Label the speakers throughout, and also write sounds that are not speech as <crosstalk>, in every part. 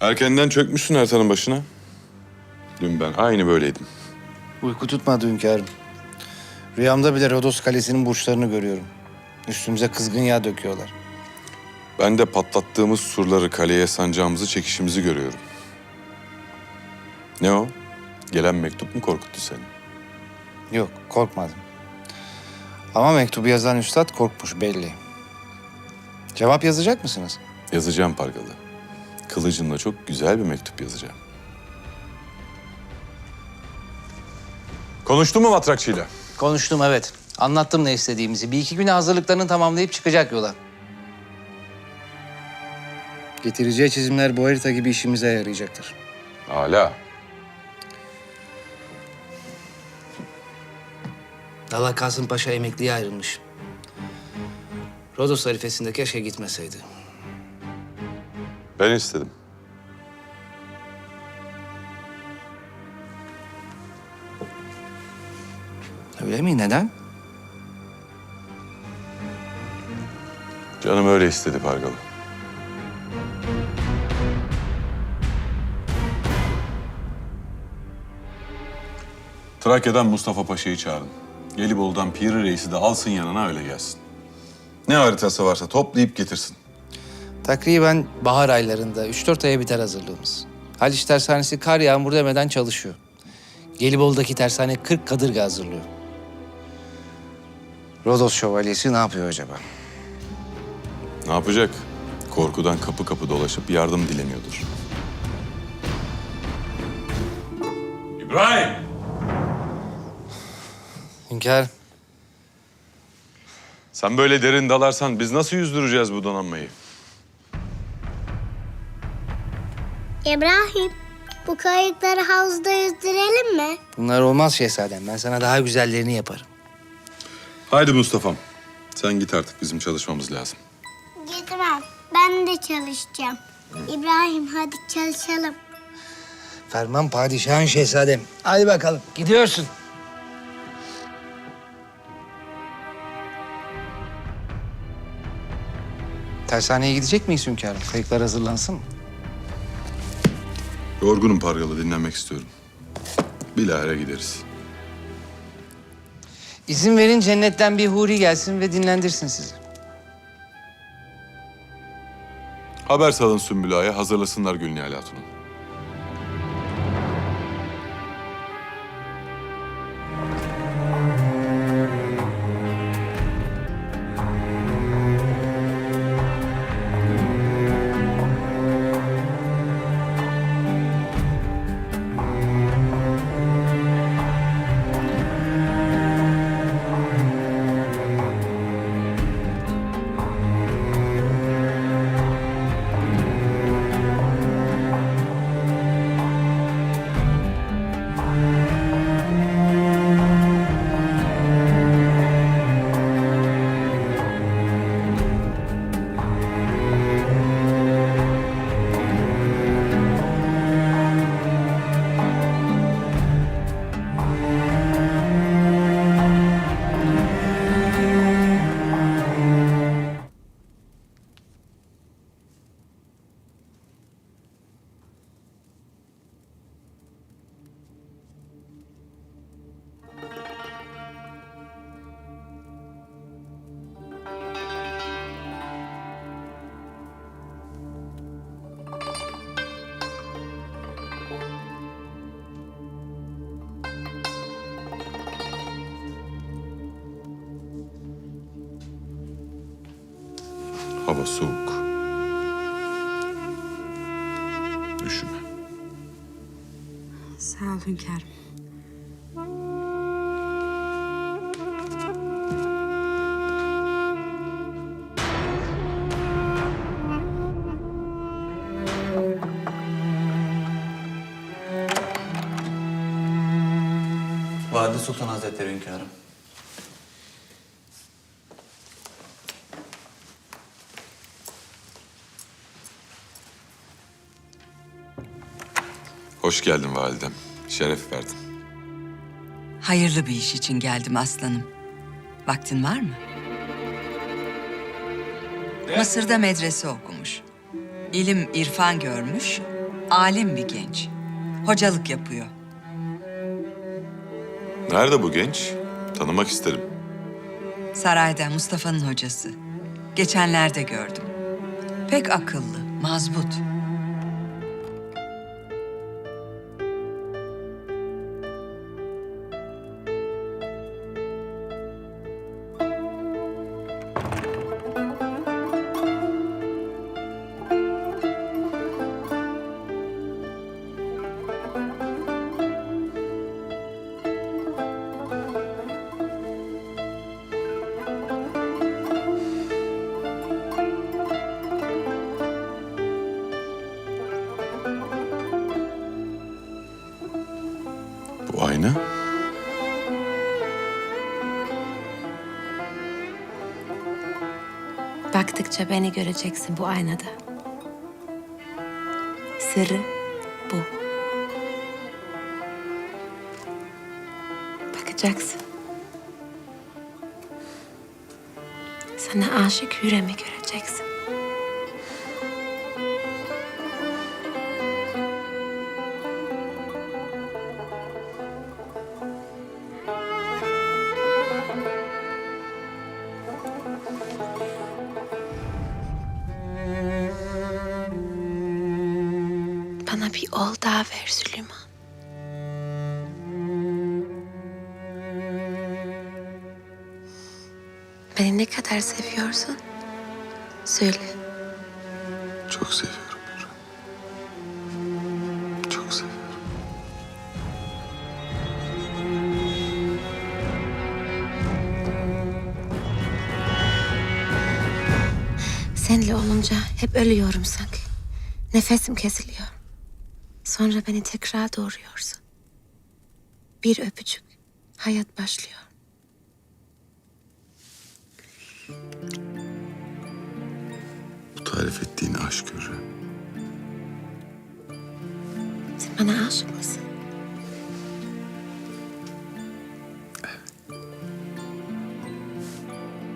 Speaker 1: Erkenden çökmüşsün Ertan'ın başına. Dün ben aynı böyleydim.
Speaker 2: Uyku tutmadı hünkârım. Rüyamda bile Rodos Kalesi'nin burçlarını görüyorum. Üstümüze kızgın yağ döküyorlar.
Speaker 1: Ben de patlattığımız surları kaleye sancağımızı çekişimizi görüyorum. Ne o? Gelen mektup mu korkuttu seni?
Speaker 2: Yok, korkmadım. Ama mektubu yazan üstad korkmuş belli. Cevap yazacak mısınız?
Speaker 1: Yazacağım Pargalı. Kılıcımla çok güzel bir mektup yazacağım. Konuştun mu Matrakçı'yla?
Speaker 2: Konuştum evet. Anlattım ne istediğimizi. Bir iki güne hazırlıklarını tamamlayıp çıkacak yola. Getireceği çizimler bu harita gibi işimize yarayacaktır.
Speaker 1: Hala.
Speaker 2: Dala Kasım Paşa emekliye ayrılmış. Rodos harifesinde keşke gitmeseydi.
Speaker 1: Ben istedim.
Speaker 2: Öyle mi? Neden?
Speaker 1: Canım öyle istedi Pargalı. Trakya'dan Mustafa Paşa'yı çağırın. Gelibolu'dan Piri Reis'i de alsın yanına öyle gelsin. Ne haritası varsa toplayıp getirsin.
Speaker 2: Takriben bahar aylarında 3-4 aya biter hazırlığımız. Haliç Tersanesi kar yağmur demeden çalışıyor. Gelibolu'daki tersane 40 kadırga hazırlıyor. Rodos şövalyesi ne yapıyor acaba?
Speaker 1: Ne yapacak? Korkudan kapı kapı dolaşıp yardım dileniyordur. İbrahim!
Speaker 2: Hünkâr,
Speaker 1: Sen böyle derin dalarsan biz nasıl yüzdüreceğiz bu donanmayı?
Speaker 3: İbrahim, bu kayıkları havuzda yüzdürelim mi?
Speaker 2: bunlar olmaz şehzadem. Ben sana daha güzellerini yaparım.
Speaker 1: Haydi Mustafa'm. Sen git artık bizim çalışmamız lazım.
Speaker 3: Gitmem. Ben de çalışacağım. İbrahim hadi çalışalım.
Speaker 2: Ferman padişahın şehzadem. Hadi bakalım, gidiyorsun. Tersaneye gidecek miyiz hünkârım? Kayıklar hazırlansın mı?
Speaker 1: Yorgunum Pargalı, dinlenmek istiyorum. Bilahare gideriz.
Speaker 2: İzin verin cennetten bir huri gelsin ve dinlendirsin sizi.
Speaker 1: Haber salın Sümbül Ağa'ya, hazırlasınlar Gülnihal Hatun'u. Hava soğuk. Üşüme.
Speaker 4: Sağ ol hünkârım.
Speaker 5: Valide Sultan Hazretleri hünkârım.
Speaker 1: Hoş geldin validem. Şeref verdin.
Speaker 4: Hayırlı bir iş için geldim aslanım. Vaktin var mı? Mısır'da medrese okumuş. İlim, irfan görmüş. Alim bir genç. Hocalık yapıyor.
Speaker 1: Nerede bu genç? Tanımak isterim.
Speaker 4: Sarayda Mustafa'nın hocası. Geçenlerde gördüm. Pek akıllı, mazbut.
Speaker 6: Baktıkça beni göreceksin bu aynada. Sırrı bu. Bakacaksın. Sana aşık yüreğimi göreceksin. Bir ol daha ver Süleyman. Beni ne kadar seviyorsun? Söyle.
Speaker 1: Çok seviyorum. Çok seviyorum.
Speaker 6: Seninle olunca hep ölüyorum sanki. Nefesim kesiliyor. Sonra beni tekrar doğuruyorsun. Bir öpücük. Hayat başlıyor.
Speaker 1: Bu tarif ettiğin aşk Hürrem.
Speaker 6: Sen bana aşık mısın?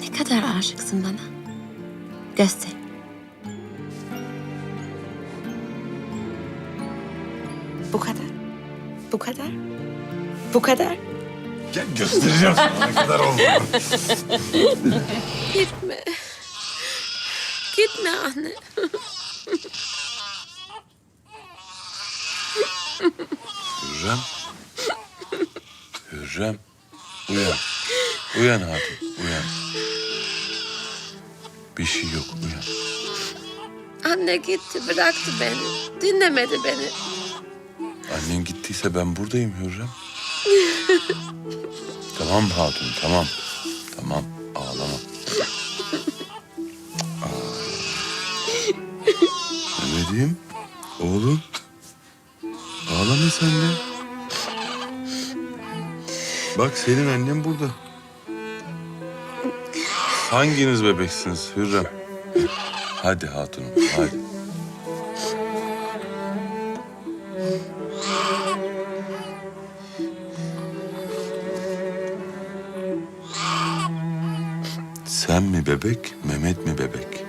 Speaker 6: Ne kadar aşıksın bana? Göster. Bu kadar. Bu kadar. Bu kadar.
Speaker 1: Gel göstereceğim sana ne kadar olduğunu.
Speaker 6: Gitme. Gitme anne.
Speaker 1: Hürrem. Hürrem. Uyan. Uyan hatun. Uyan. Bir şey yok. Uyan.
Speaker 6: Anne gitti bıraktı beni. Dinlemedi beni.
Speaker 1: Annen gittiyse ben buradayım Hürrem. <laughs> tamam hatun tamam. Tamam ağlama. Mehmet'im. Oğlum. Ağlama sen de. Bak senin annen burada. Hanginiz bebeksiniz Hürrem? Hadi hatunum hadi. Sen mi bebek, Mehmet mi bebek?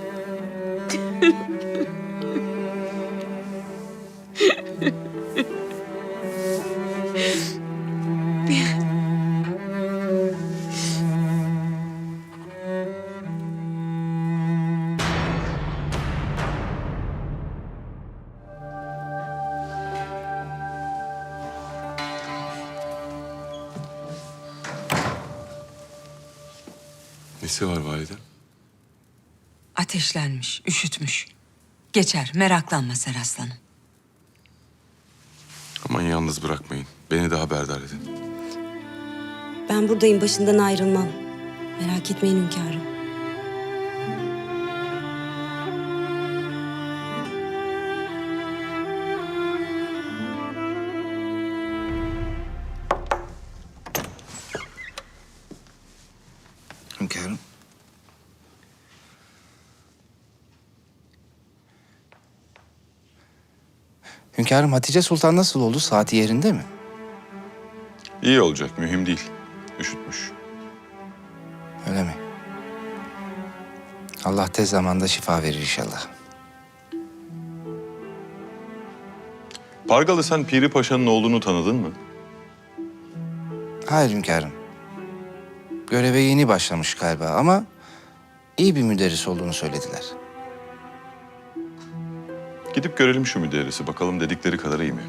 Speaker 1: Nesi var validem?
Speaker 4: Ateşlenmiş, üşütmüş. Geçer, meraklanma Ser Aslanım.
Speaker 1: Aman yalnız bırakmayın. Beni de haberdar edin.
Speaker 7: Ben buradayım başından ayrılmam. Merak etmeyin. Hünkârım.
Speaker 2: Hünkârım Hatice Sultan nasıl oldu? Saati yerinde mi?
Speaker 1: İyi olacak, mühim değil. Üşütmüş.
Speaker 2: Öyle mi? Allah tez zamanda şifa verir inşallah.
Speaker 1: Pargalı sen Piri Paşa'nın oğlunu tanıdın mı?
Speaker 2: Hayır hünkârım. Göreve yeni başlamış galiba ama iyi bir müderris olduğunu söylediler.
Speaker 1: Gidip görelim şu müderrisi. Bakalım dedikleri kadar iyi mi?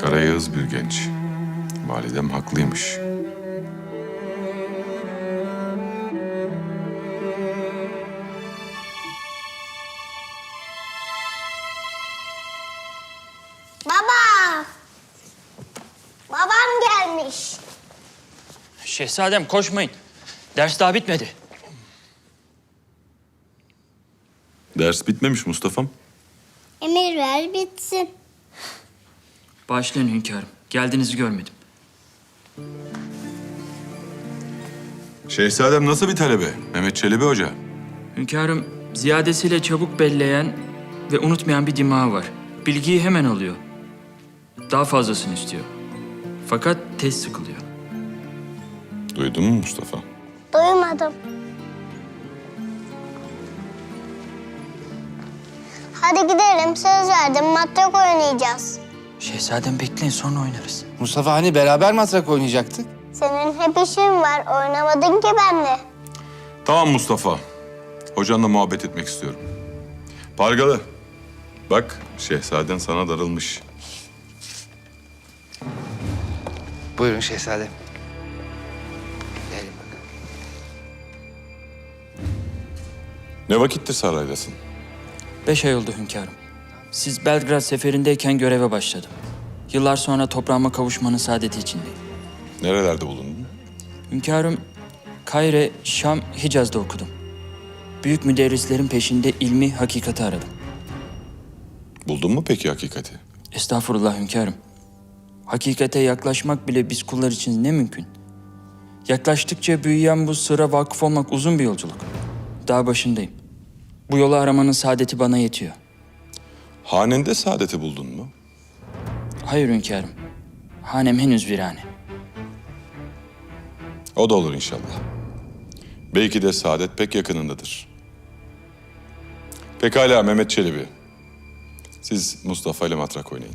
Speaker 1: Karayağız bir genç. Validem haklıymış.
Speaker 8: Şehzadem koşmayın. Ders daha bitmedi.
Speaker 1: Ders bitmemiş Mustafa'm.
Speaker 3: Emir ver bitsin.
Speaker 8: Bağışlayın hünkârım. Geldiğinizi görmedim.
Speaker 1: Şehzadem nasıl bir talebe? Mehmet Çelebi Hoca.
Speaker 8: Hünkârım ziyadesiyle çabuk belleyen ve unutmayan bir dimağı var. Bilgiyi hemen alıyor. Daha fazlasını istiyor. Fakat tez sıkılıyor.
Speaker 1: Duydun mu Mustafa?
Speaker 3: Duymadım. Hadi gidelim söz verdim matrak oynayacağız.
Speaker 8: Şehzadem bekleyin sonra oynarız.
Speaker 2: Mustafa hani beraber matrak oynayacaktık?
Speaker 3: Senin hep işin var oynamadın ki benle.
Speaker 1: Tamam Mustafa. Hocanla muhabbet etmek istiyorum. Pargalı. Bak şehzaden sana darılmış.
Speaker 2: Buyurun şehzadem.
Speaker 1: Ne vakittir saraydasın?
Speaker 8: Beş ay oldu hünkârım. Siz Belgrad seferindeyken göreve başladım. Yıllar sonra toprağıma kavuşmanın saadeti içindeyim.
Speaker 1: Nerelerde bulundun?
Speaker 8: Hünkârım, Kayre, Şam, Hicaz'da okudum. Büyük müderrislerin peşinde ilmi, hakikati aradım.
Speaker 1: Buldun mu peki hakikati?
Speaker 8: Estağfurullah hünkârım. Hakikate yaklaşmak bile biz kullar için ne mümkün. Yaklaştıkça büyüyen bu sıra vakıf olmak uzun bir yolculuk. Daha başındayım. Bu yolu aramanın saadeti bana yetiyor.
Speaker 1: Hanende saadeti buldun mu?
Speaker 8: Hayır hünkârım. Hanem henüz virane.
Speaker 1: O da olur inşallah. Belki de saadet pek yakınındadır. Pekala Mehmet Çelebi. Siz Mustafa ile matrak oynayın.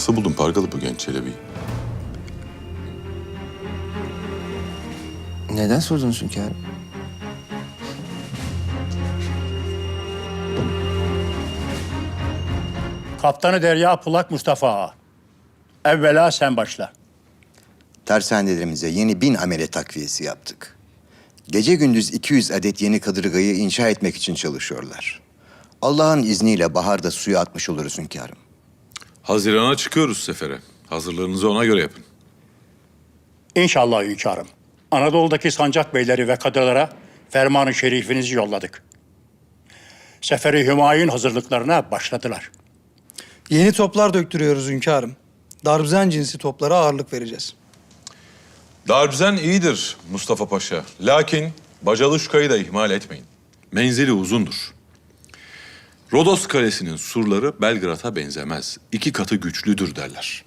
Speaker 1: Nasıl buldun Pargalı bu genç Çelebi'yi?
Speaker 2: Neden sordunuz hünkârım?
Speaker 9: Kaptanı Derya Pulak Mustafa Ağa. Evvela sen başla.
Speaker 10: Tersanelerimize yeni bin amele takviyesi yaptık. Gece gündüz 200 adet yeni kadırgayı inşa etmek için çalışıyorlar. Allah'ın izniyle baharda suya atmış oluruz hünkârım.
Speaker 1: Hazirana çıkıyoruz sefere. Hazırlığınızı ona göre yapın.
Speaker 9: İnşallah hünkârım. Anadolu'daki sancak beyleri ve kadılara fermanı şerifinizi yolladık. Seferi Hümayun hazırlıklarına başladılar.
Speaker 11: Yeni toplar döktürüyoruz hünkârım. Darbzen cinsi toplara ağırlık vereceğiz.
Speaker 1: Darbzen iyidir Mustafa Paşa. Lakin Bacaluşka'yı da ihmal etmeyin. Menzili uzundur. Rodos Kalesi'nin surları Belgrad'a benzemez. İki katı güçlüdür derler.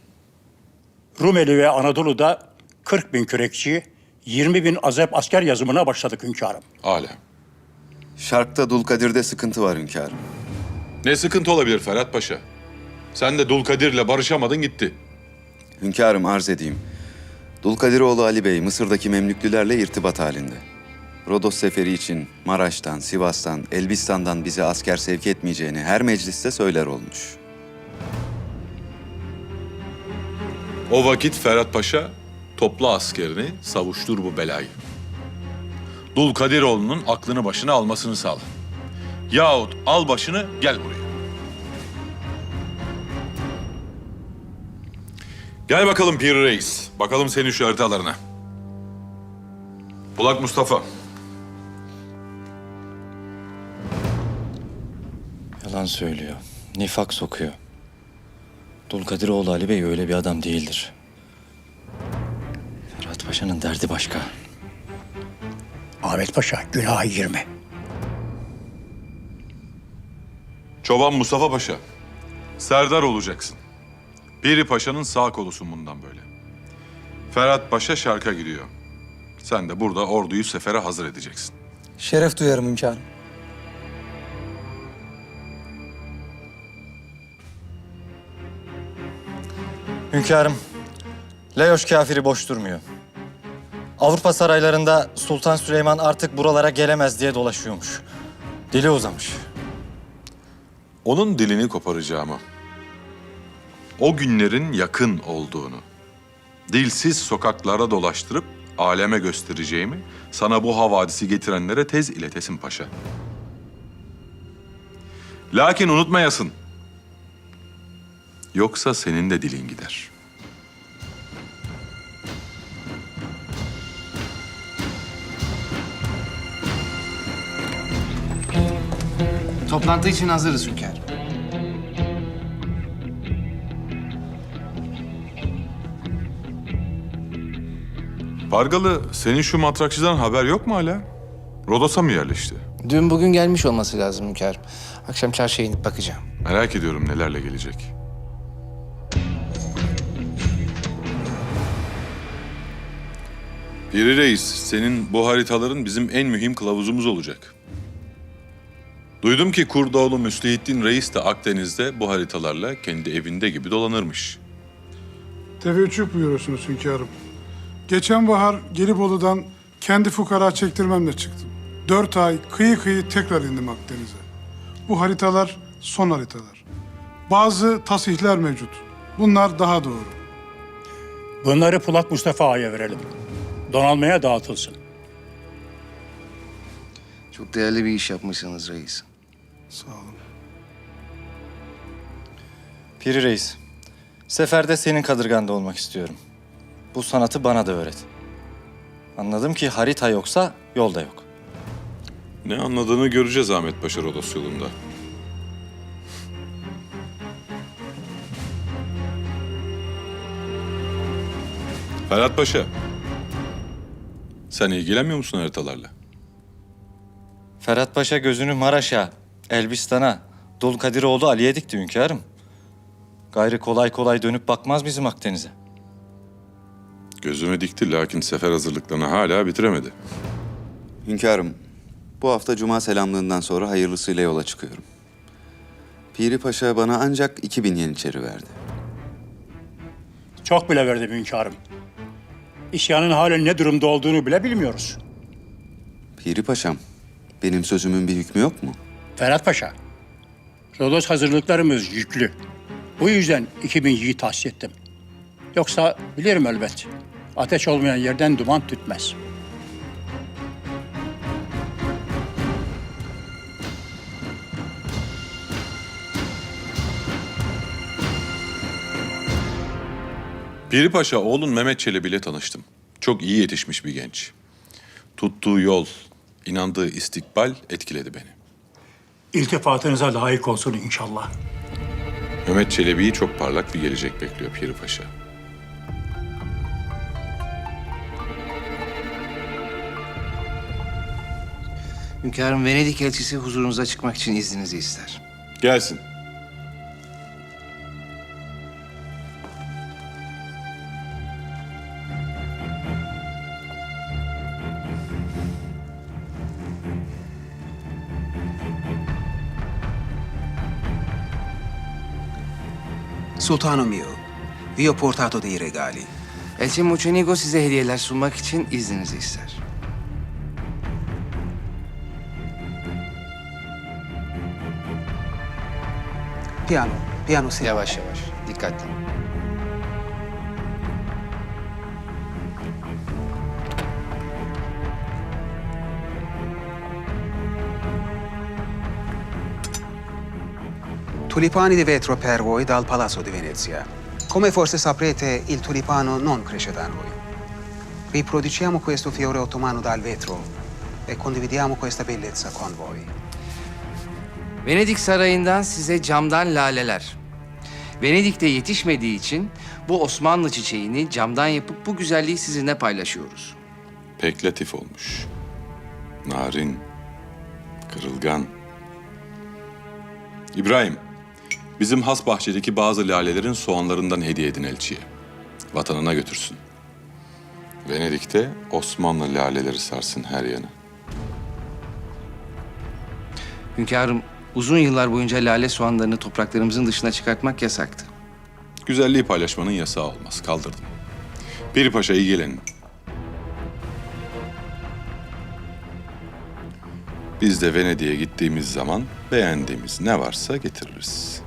Speaker 9: Rumeli ve Anadolu'da 40 bin kürekçi, 20 bin azep asker yazımına başladık hünkârım.
Speaker 1: Âlâ.
Speaker 10: Şarkta Dulkadir'de sıkıntı var hünkârım.
Speaker 1: Ne sıkıntı olabilir Ferhat Paşa? Sen de Dulkadir'le barışamadın gitti.
Speaker 10: Hünkârım arz edeyim. Dulkadiroğlu Ali Bey Mısır'daki Memlüklülerle irtibat halinde. Rodos seferi için Maraş'tan, Sivas'tan, Elbistan'dan bize asker sevk etmeyeceğini her mecliste söyler olmuş.
Speaker 1: O vakit Ferhat Paşa topla askerini savuştur bu belayı. Dulkadiroğlu'nun aklını başına almasını sağla. Yahut al başını gel buraya. Gel bakalım Pir Reis. Bakalım senin şu haritalarına. Bulak Mustafa.
Speaker 12: Yalan söylüyor. Nifak sokuyor. Dulkadiroğlu Ali Bey öyle bir adam değildir. Ahmet Paşa'nın derdi başka.
Speaker 9: Ahmet Paşa günaha girme.
Speaker 1: Çoban Mustafa Paşa, serdar olacaksın. Piri Paşa'nın sağ kolusun bundan böyle. Ferhat Paşa şarka gidiyor. Sen de burada orduyu sefere hazır edeceksin.
Speaker 11: Şeref duyarım hünkârım.
Speaker 12: Hünkârım, Leoş kafiri boş durmuyor. Avrupa saraylarında Sultan Süleyman artık buralara gelemez diye dolaşıyormuş. Dili uzamış.
Speaker 1: Onun dilini koparacağımı, o günlerin yakın olduğunu, dilsiz sokaklara dolaştırıp aleme göstereceğimi sana bu havadisi getirenlere tez iletesin paşa. Lakin unutmayasın. Yoksa senin de dilin gider.
Speaker 2: Toplantı için hazırız hünkârım.
Speaker 1: Pargalı, senin şu matrakçıdan haber yok mu hala? Rodos'a mı yerleşti?
Speaker 2: Dün bugün gelmiş olması lazım hünkârım. Akşam çarşıya inip bakacağım.
Speaker 1: Merak ediyorum nelerle gelecek. Piri Reis, senin bu haritaların bizim en mühim kılavuzumuz olacak. Duydum ki Kurdoğlu Müslihittin Reis de Akdeniz'de bu haritalarla kendi evinde gibi dolanırmış.
Speaker 13: Teveccüh buyuruyorsunuz hünkârım. Geçen bahar Gelibolu'dan kendi fukara çektirmemle çıktım. Dört ay kıyı kıyı tekrar indim Akdeniz'e. Bu haritalar son haritalar. Bazı tasihler mevcut. Bunlar daha doğru.
Speaker 9: Bunları Pulat Mustafa Ağa'ya verelim. Donalmaya dağıtılsın.
Speaker 2: Çok değerli bir iş yapmışsınız reis.
Speaker 13: Sağ olun.
Speaker 12: Piri Reis, seferde senin kadırganda olmak istiyorum. Bu sanatı bana da öğret. Anladım ki harita yoksa yol da yok.
Speaker 1: Ne anladığını göreceğiz Ahmet Paşa Rodos yolunda. Ferhat Paşa, sen ilgilenmiyor musun haritalarla?
Speaker 12: Ferhat Paşa gözünü Maraş'a, Elbistan'a, Dulkadiroğlu Ali'ye dikti hünkârım. Gayrı kolay kolay dönüp bakmaz bizim Akdeniz'e.
Speaker 1: Gözüme dikti lakin sefer hazırlıklarını hala bitiremedi.
Speaker 10: Hünkârım, bu hafta Cuma selamlığından sonra hayırlısıyla yola çıkıyorum. Piri Paşa bana ancak 2000 yeniçeri verdi.
Speaker 9: Çok bile verdim hünkârım. İsyanın halen ne durumda olduğunu bile bilmiyoruz.
Speaker 10: Piri Paşam, benim sözümün bir hükmü yok mu?
Speaker 9: Ferhat Paşa, Rodos hazırlıklarımız yüklü. Bu yüzden 2000 yiğit tahsis ettim. Yoksa bilirim elbet. Ateş olmayan yerden duman tütmez.
Speaker 1: Piri Paşa oğlun Mehmet Çelebi ile tanıştım. Çok iyi yetişmiş bir genç. Tuttuğu yol, inandığı istikbal etkiledi beni.
Speaker 9: İltifatınıza layık olsun inşallah.
Speaker 1: Mehmet Çelebi'yi çok parlak bir gelecek bekliyor Piri Paşa.
Speaker 2: Hünkârım Venedik elçisi huzurunuza çıkmak için izninizi ister.
Speaker 1: Gelsin.
Speaker 5: Sultanım mio, vi ho portato dei regali.
Speaker 2: Elçi Mocenigo size hediyeler sunmak için izninizi ister.
Speaker 5: Piano, piano signore.
Speaker 2: Yavaş yavaş, dikkatli.
Speaker 5: Tulipani di vetro per voi dal Palazzo di Venezia. Come forse saprete, il tulipano non cresce da noi. Riproduciamo questo fiore ottomano dal vetro e condividiamo questa bellezza con voi.
Speaker 2: Venedik Sarayı'ndan size camdan laleler. Venedik'te yetişmediği için Bu Osmanlı çiçeğini camdan yapıp bu güzelliği sizinle paylaşıyoruz.
Speaker 1: Pek latif olmuş. Narin, kırılgan. İbrahim, bizim has bahçedeki bazı lalelerin soğanlarından hediye edin elçiye. Vatanına götürsün. Venedik'te Osmanlı laleleri sarsın her yanı.
Speaker 2: Hünkârım, uzun yıllar boyunca lale soğanlarını topraklarımızın dışına çıkartmak yasaktı.
Speaker 1: Güzelliği paylaşmanın yasağı olmaz. Kaldırdım. Piri Paşa iyi gelin. Biz de Venedik'e gittiğimiz zaman beğendiğimiz ne varsa getiririz.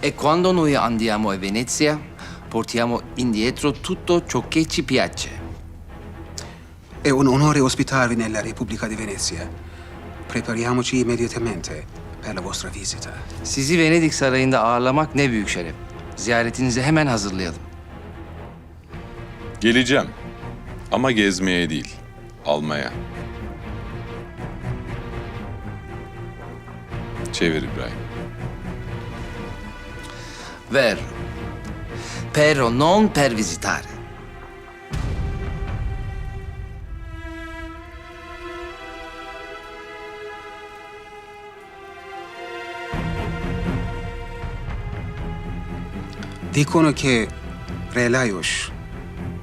Speaker 2: E quando noi andiamo a Venezia, portiamo indietro tutto ciò che ci piace.
Speaker 5: È un onore ospitarvi nella Repubblica di Venezia. Prepariamoci immediatamente per la vostra visita.
Speaker 2: Sizi Venedik Sarayı'nda ağırlamak ne büyük şeref. Ziyaretinizi hemen hazırlayalım.
Speaker 1: Geleceğim. Ama gezmeye değil, almaya. Çevir İbrahim.
Speaker 2: Ver. Pero non per visitare.
Speaker 5: Dicono che Re Laios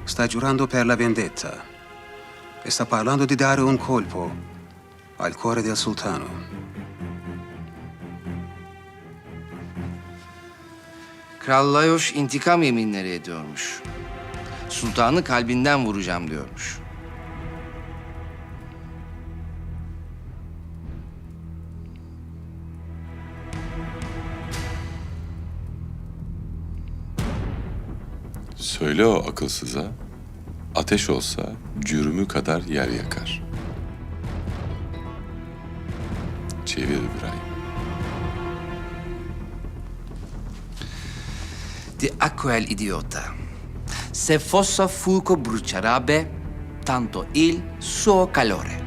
Speaker 5: sta giurando per la vendetta e sta parlando di dare un colpo al cuore del sultano.
Speaker 2: Kral Lajos intikam yeminleri ediyormuş. Sultanı kalbinden vuracağım diyormuş.
Speaker 1: Söyle o akılsıza, ateş olsa cürümü kadar yer yakar. Çevir İbrahim.
Speaker 2: Di a quel idiota. Se fosse fuoco brucerebbe tanto il suo calore.